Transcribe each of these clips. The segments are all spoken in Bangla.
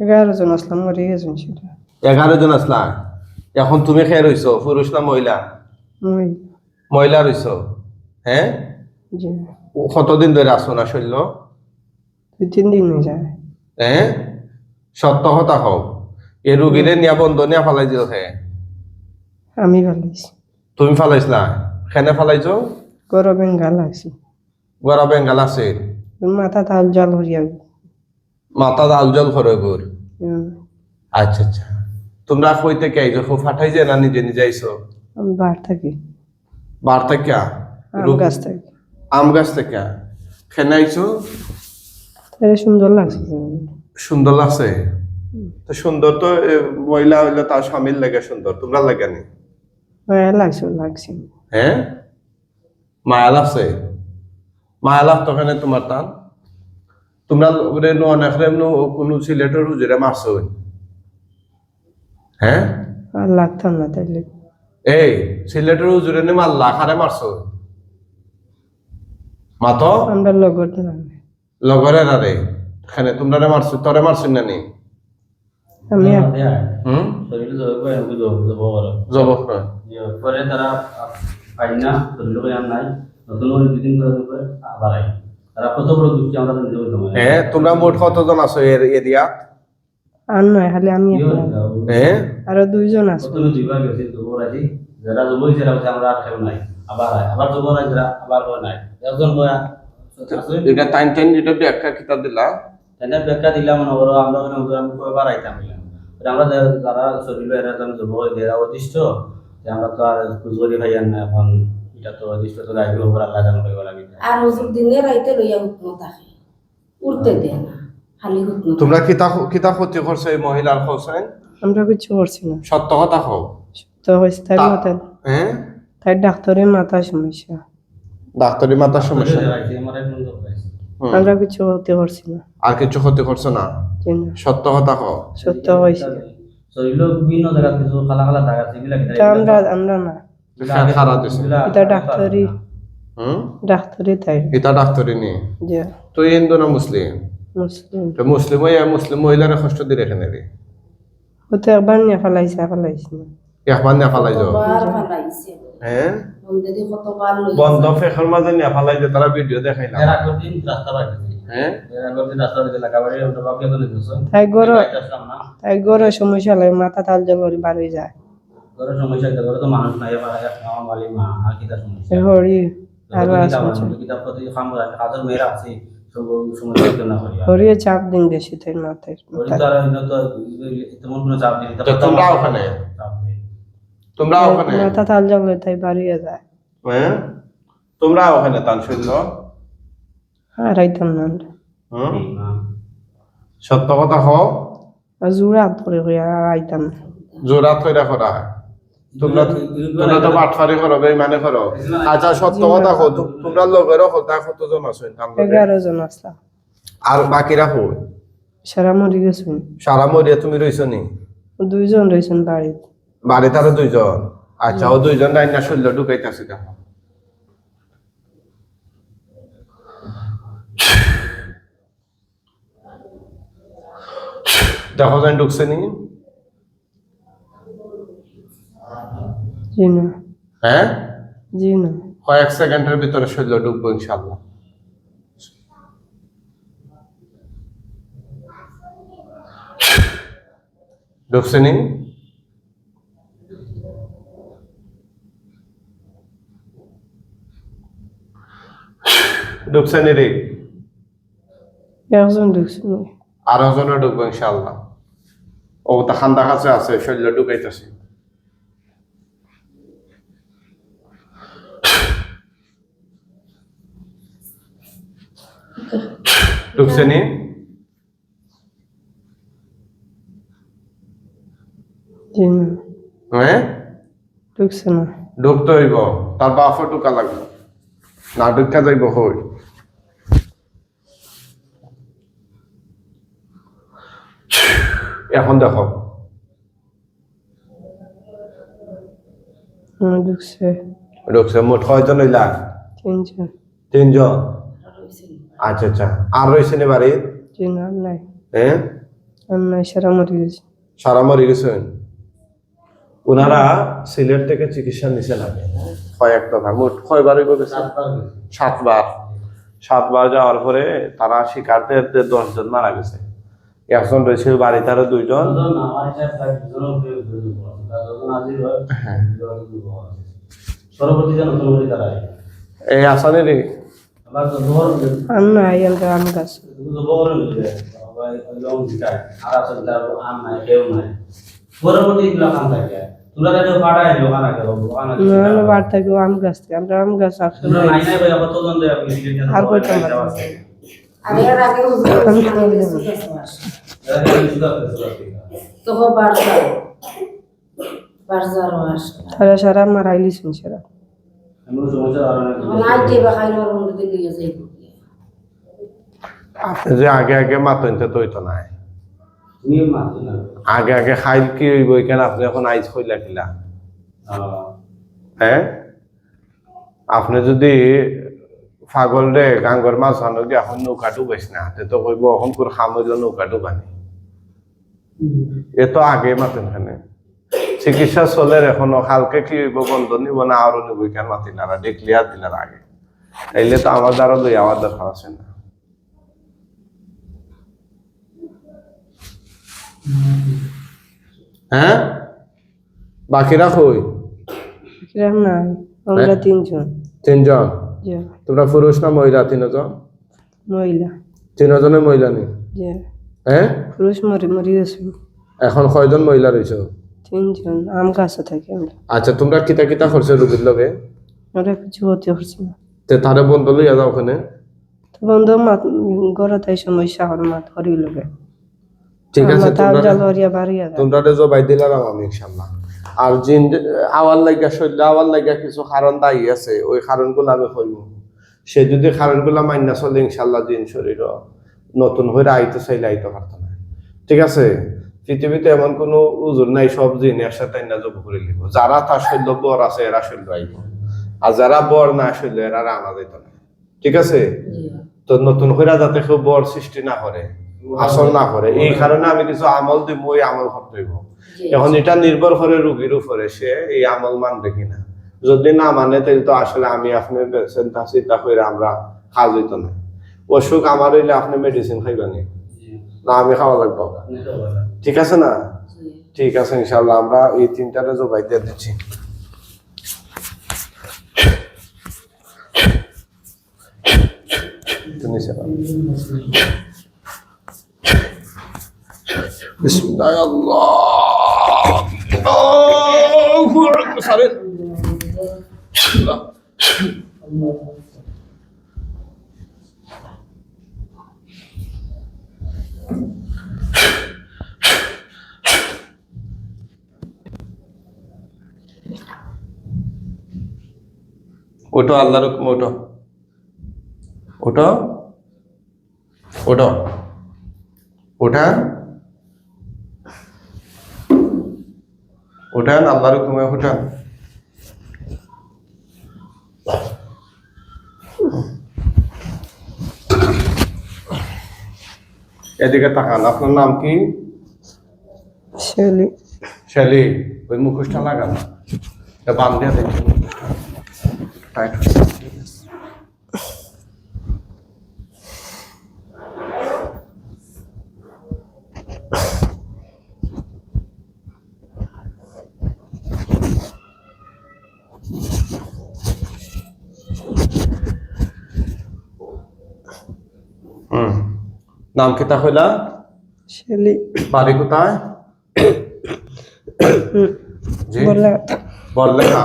এগারো জন আসলাম মরে গেছেন সেটা। এগারো জন আসলা? এখন তুমি খেয়ে রইছো পুরুষ না মহিলা? মহিলা রইছো? হ্যাঁ কতদিন ধরে আসো না শৈল? দুই তিন দিন হয়ে যায়। হ্যাঁ সত্য কথা হও এই রুগীরে নিয়া বন্ধ নিয়া ফালাই দিল হে। আমি ভালাইছি তুমি ফালাইছিলা? খেনে ফালাইছো? গরমে গা লাগছি গড়া বেঙ্গাল আছে। মাথা তাল জল হরিয়া মাথা দাল জল করে গোর আচ্ছা আচ্ছা। তোমরা কই থেকে আইছো? খুব ফাটাই যে না নিজে নিজে আইছো? আমি বার থাকি। বার থেকে? আম গাছ থাকি। আম গাছ থেকে? খেনে আইছো? তাহলে সুন্দর লাগছে সুন্দর লাগছে? তো সুন্দর তো মহিলা হইলে তার স্বামীর লাগে সুন্দর। তোমরা লাগে নি? মায়া লাগছে লাগছে। হ্যাঁ? মায়া লাগছে? মায়া লাগতো ওখানে তোমার টান তোমরা ওরে নো অনেক নো কোনো সিলেটের হুজুরে মারছো হ্যাঁ? আর লাগতাম না তাইলে। এই সিলেটের হুজুরে নে মারলা খারে মারছো মাতো? আমরা লগর লগরে রে। এখানে তোমরা রে মারছো তোরে মারছো না নি? আমি হুম? জব পরে তারা পাই না করে নাই। নতুন করে দুদিন করে আবার আই। কত হ্যাঁ তোমরা মোট কতজন আছো এর এরিয়া? আর নয় খালি আমি হ্যাঁ? আরও দুইজন আছে। যারা জব হয়েছে তারা আমরা আর খেল নাই। আবার আয় আবার জব হয় যারা আবার নাই। একজন বয়া এটা টাইম টাইম যেটা ব্যাখ্যা কিতাব দিলা? তাদের ব্যাখ্যা দিলাম না ওরা আমরা আমি কয়বার আইতাম। আমরা যারা- যারা শরীরে এরা আমি জব হয়ে অতিষ্ঠ যে আমরা তো আর কুজরি ভাই না এখন আল্লাহ জানো লাগে আর হুজুর দিনে রাইতে লইয়া উঠনো থাকে উঠতে দেয় না খালি উঠনো তোমরা কিতা কিতা ক্ষতি করছ এই মহিলার হোসেন আমরা কিছু করছি না। সত্য কথা হও তো হয়েছে তাই তা- মাথা হ্যাঁ তাই ডাক্তারের মাথা সমস্যা। ডাক্তারি মাতার সমস্যা? আমার একজন তো হয়েছে হুম। আমরা কিছু হতে পারছি না। আর কিছু ক্ষতি করছ না? সত্য কথা হও সত্য হয়েছে শরীর বিভিন্ন জায়গা কিছু খালা খালা জায়গা আছে এগুলা কি এটা আমরা আমরা না। খারাপ দিছে। এটা ডাক্তারি। হুম? ডাক্তারি তাই। এটা ডাক্তারি নি? যে তুই হিন্দু না মুসলিম? মুসলিম। তো মুসলিম হইয়া মুসলিম মহিলারা কষ্ট দিলে এখানে রে হতে একবার নিয়ে ফেলাইছে ফেলাইছে একবার না ফালাই যাও কতবার ফালাইছে? হ্যাঁ? বন্ধে কতবার লইয়া বন্ধ ফেখর মাঝে নিয়ে ফালাই যে তারা ভিডিও দেখাইলাম এর আগের দিন রাস্তা বাইরে হ্যাঁ? তাই গরো তাই গরো সমস্যা লাগে মাথা তাল জল হয়ে যায়। ঘরের সমস্যা এটা ঘরে তো মানুষ নাই এবার আমার মালি মা আর কিটা সমস্যা? হরি আরও আছে কিতাব প্রতি খাম করে কাজের মেয়েরা আছে সব সমস্যা হইতো না করি। হরিয়ে চাপ দিন বেশি তাই মাথায় ওই তো আর হইল তো তেমন কোনো চাপ দিই। তোমরা ওখানে? তোমরা মাথা তাল তাই যায় হ্যাঁ? তোমরা ওখানে শুনল আইতাম না। সত্য কথা হও ধরে হয়ে আর আইতাম। জোড়া তৈরা করা হয়। তোমরা তোমরা তো বাটফারি করো বেইমানে করো। আচ্ছা সত্য কথা তোমরা লোকেরও কথা কতজন আছো তার লগে? এগারো জন আসলাম আর বাকিরা হো সারা মরি গেছেন সারা মরিয়া তুমি রইছো নি? দুইজন বাড়িতে। বাড়ি তারা দুইজন? আচ্ছা ও দুইজন রাইনা শৈল্য ঢুকাইতেছে দেখো দেখো যাই ঢুকছে নি? জি না হ্যাঁ? জি না কয়েক সেকেন্ডের ভিতরে শৈল্য ঢুকবো ইনশাল্লাহ ঢুকছে নি? ঢুকছে নি রে? একজন ঢুকছেন আরও জনে ঢুকবো ইনশাল্লাহ ও তা খান্দা কাছে আছে শৈল্য ঢুকাইতেছে। ঢুকছে নি হ্যাঁ ঢুকছে না ঢুকতে হইব তার বাপও ঢুকা লাগবে না ঢুকা যাইব হই এখন দেখো ঢুকছে ঢুকছে মোট কয়জন হইলা তিনজন তিনজন আচ্ছা আচ্ছা। আর রয়েছে নি বাড়ির? জি না আর নাই। হ্যাঁ? সারা মরে গেছে। সারা মরে গেছেন? ওনারা সিলেট থেকে চিকিৎসা নিছে লাগে কয়েকটা ভাগ মোট কয়বার সাতবার সাতবার। যাওয়ার পরে তারা শিকারদের দশজন মারা গেছে। একজন রয়েছে বাড়িতে আরও দুইজন। হয়। এই আসানেরই আবার না। বার আম গাছ সারা সারা মারাইলিছেন সারা যে আগে আগে মাতনতে তো হইতো নাই। না আগে আগে খাইল কি হইব কেন আপনি এখন আইজ কইলা কিলা? হ্যাঁ? আপনি যদি পাগল রে গাঙ্গর মাছ আনো কি এখন নৌকা ডুবাইস না? তে তো কইব এখন তোর খাম হইল নৌকা ডুবানি। এ তো আগে মাতেন খানে। চিকিৎসা চলে এখনও হালকে কি হইব বন্ধ? নিব না আরও নিব কেন মাতিনারা দেখলিয়া দিলার আগে। তাইলে তো আমার দ্বারা লই আমার দরকার আছে না। হ্যাঁ বাকিরা কই আমরা তিনজন। তোমরা পুরুষ না মহিলা তিনজন? মহিলা। তিনজনে মহিলা নেই হ্যাঁ পুরুষ মরে মরে এখন কয়জন মহিলা রয়েছ তিনজন আম গাছে থাকি আমরা। আচ্ছা তোমরা কিতা কিতা করছ রুগীর লগে? আমরা কিছু হতে পারছি না। তে তারে বন্ধ লইয়া যাও ওখানে? তো বন্ধু মাত সমস্যা হল মাত হরি লোকে ঠিক আছে তোমরা জবাই দিলাম আমি ইনশাল্লাহ আর জিন আওয়ার লাগিয়া শৈল্য আওয়ার লাগিয়া কিছু কারণ দায়ী আছে ওই কারণগুলো আমি কইব সে যদি কারণগুলো মান্না চলে ইনশাল্লাহ জিন শরীর নতুন হয়ে আইতে চাইলে আইতে পারতো না ঠিক আছে? পৃথিবীতে এমন কোনো উজুর নাই সব জিন একসাথে না জব করে লিখব যারা তার শৈল্য বর আছে এরা শৈল্য আইব। আর যারা বর না শৈল্য এরা আনা যেত না। ঠিক আছে? তো নতুন করে যাতে কেউ বর সৃষ্টি না করে আসল না করে এই কারণে আমি কিছু আমল দিব ওই আমল করতে হইব। এখন এটা নির্ভর করে রুগীর উপরে সে এই আমল মানবে কিনা। যদি না মানে তাহলে তো আসলে আমি আপনি চিন্তা চিন্তা করে আমরা কাজ হইত না। অসুখ আমার হইলে আপনি মেডিসিন খাইবেন। না, আমি খাওয়া লাগবো ঠিক আছে না? ঠিক আছে ইনশাল্লাহ আমরা এই তিনটারে জবাই দিয়ে দিচ্ছি। বিসমিল্লাহ। আল্লাহ আল্লাহু আকবার ওটো আল্লাহর হুকুম ওটো ওটো ওটো ওঠা। ওঠান। আল্লাহর হুকুমে ওঠান। এদিকে তাকান আপনার নাম কি? শেলি শেলি ওই মুখোশটা লাগান। বান দিয়ে টাইট নাম কিতা হইলা? শেলি। বাড়ি কোথায়? বলে বললে না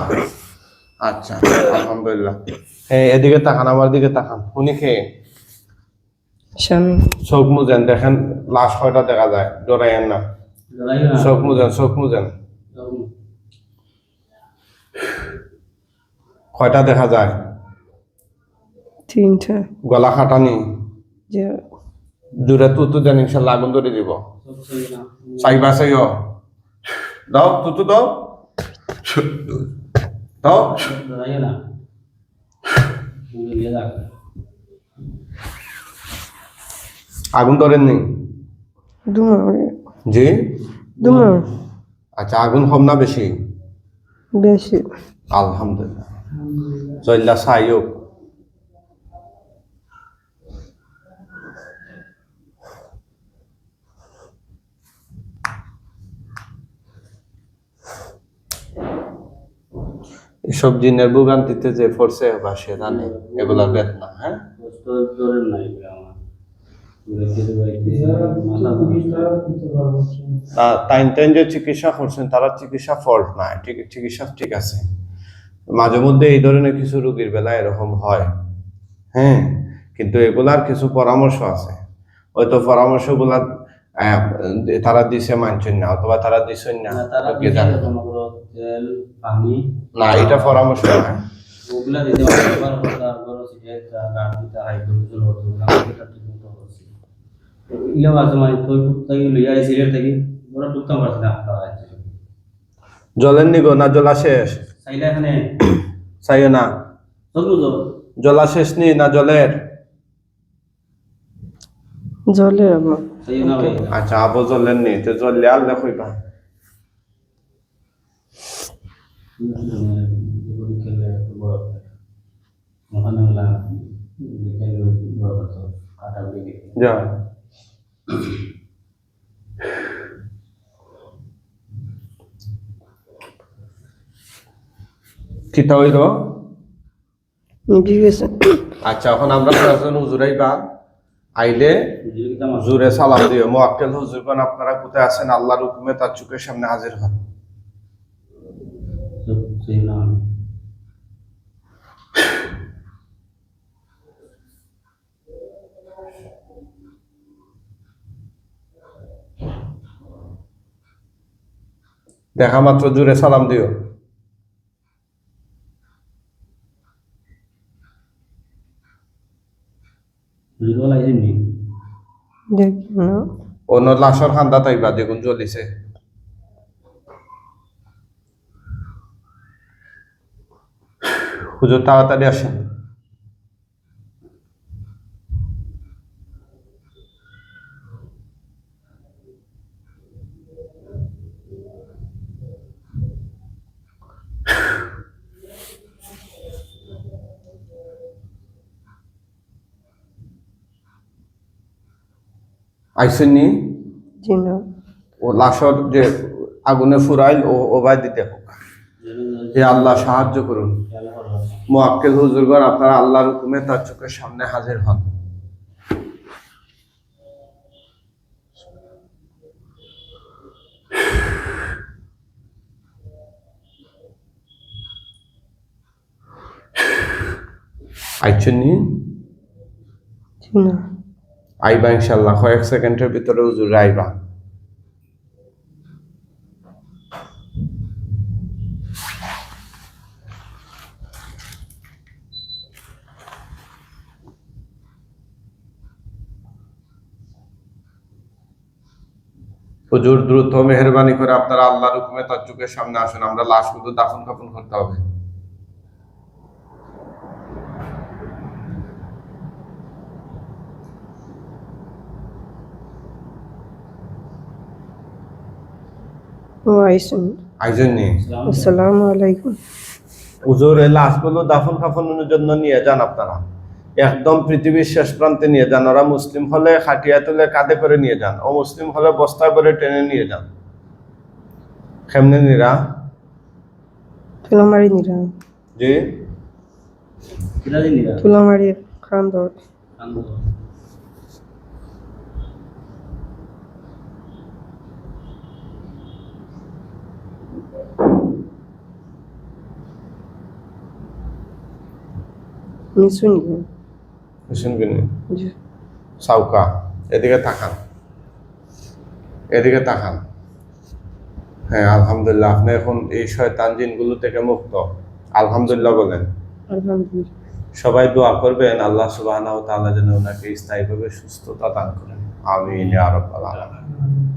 আচ্ছা আলহামদুলিল্লাহ। হ্যাঁ এদিকে তাকান আমার দিকে তাকান। উনি খেয়ে চোখ মুজেন দেখেন লাশ কয়টা দেখা যায়? ডরাইয়েন না চোখ মুজেন চোখ মুজেন। কয়টা দেখা যায়? তিনটা। গলা খাটানি? যে দূরে তুতু দেন ইনশাল্লাহ আগুন ধরে দিব। চাইবা চাইও। দাও তুতু দাও। দাও লড়াই না। তুমি লিয়ে যাও। আগুন ধরেননি? জি? আচ্ছা আগুন হম না বেশি? বেশি। আলহামদুলিল্লাহ। চল্লা সাইক এসব জিনের ভোগান্তিতে যে পড়ছে বা সে জানে এগুলার বেদনা হ্যাঁ? কষ্ট ধরেন নাই আমার। ঘুরাইতে ঘুরাইতে মাথা নষ্ট। তা- টাইম টাইম যে চিকিৎসা করছেন তারা চিকিৎসা ফল্ট না ঠিক চিকিৎসা ঠিক আছে। মাঝে মধ্যে এই ধরনের কিছু রোগীর বেলা এরকম হয় হ্যাঁ? কিন্তু এগুলার কিছু পরামর্শ আছে। হয়তো পরামর্শগুলা তারা দিছে মানছেন না অথবা তারা দিছেন না জানে তেল পানি। না এটা পরামর্শ না। ওগুলা দিতে পারবে এবার তারপর সিটে গাড়ি দিতে এটা ঠিক মতো করছি। ইলে মাঝে মাঝে তো টুকটাকি লইয়া থাকি ওরা পারছি না আপনারা জলের নিগো না জলা শেষ? চাইলে এখানে? চাইও না। চলবো তো। জলা নি না জলের? জলে আবার চাইও না ভাই। আচ্ছা আবো জলের নি তো জল আর দেখইবা। বড় বড় কাটা বিকে যা হইল আচ্ছা এখন আমরা আইলে হুজুরে সালাম দিও। মোয়াক্কেল হুজুরগণ আপনারা কোথায় আছেন? আল্লাহর হুকুমে তার চোখের সামনে হাজির হন সেই না দেখা মাত্র জুড়ে সালাম দিও। অন্য লাশর খান্দা তাইবা দেখুন জ্বলিছে। হুজুর তাড়াতাড়ি আসেন। আইসেন নি? জি না ও লাশর যে আগুনে ফুরাইল ও ওবাই দিতে হোক। হে আল্লাহ সাহায্য করুন। মোয়াক্কেল হুজুরগণ আপনারা আল্লাহর হুকুমে তার চোখের সামনে হাজির হন। আইছেন নি? জি না আইবা ইনশাল্লাহ কয়েক সেকেন্ডের ভিতরে হুজুর আইবা। হুজুর দ্রুত মেহরবানি করে আপনারা আল্লাহর হুকুমে তার চোখের সামনে আসুন, আমরা লাশগুলো দাফন কাফন করতে হবে ও আইসুন আইজন নি আসসালামু আলাইকুম। হুজুর লাশগুলো দাফন কাফনের জন্য নিয়ে যান আপনারা। একদম পৃথিবীর শেষ প্রান্তে নিয়ে যান। ওরা মুসলিম হলে খাটিয়া তুলে কাঁধে করে নিয়ে যান। ও মুসলিম হলে বস্তা করে টেনে নিয়ে যান। কেমনে নিরা? তুলামারি নিরা। জি? তুলামারি খান দর নিশুন শুনবি নি? জি। সাউকা এদিকে তাকান। এদিকে তাকান। হ্যাঁ আলহামদুলিল্লাহ আপনি এখন এই শয়তান জিনগুলো থেকে মুক্ত। আলহামদুলিল্লাহ বলেন। সবাই দোয়া করবেন আল্লাহ সুবাহ যেন ওনাকে স্থায়ীভাবে সুস্থতা দান করেন। ইয়া রাব্বাল আলামিন।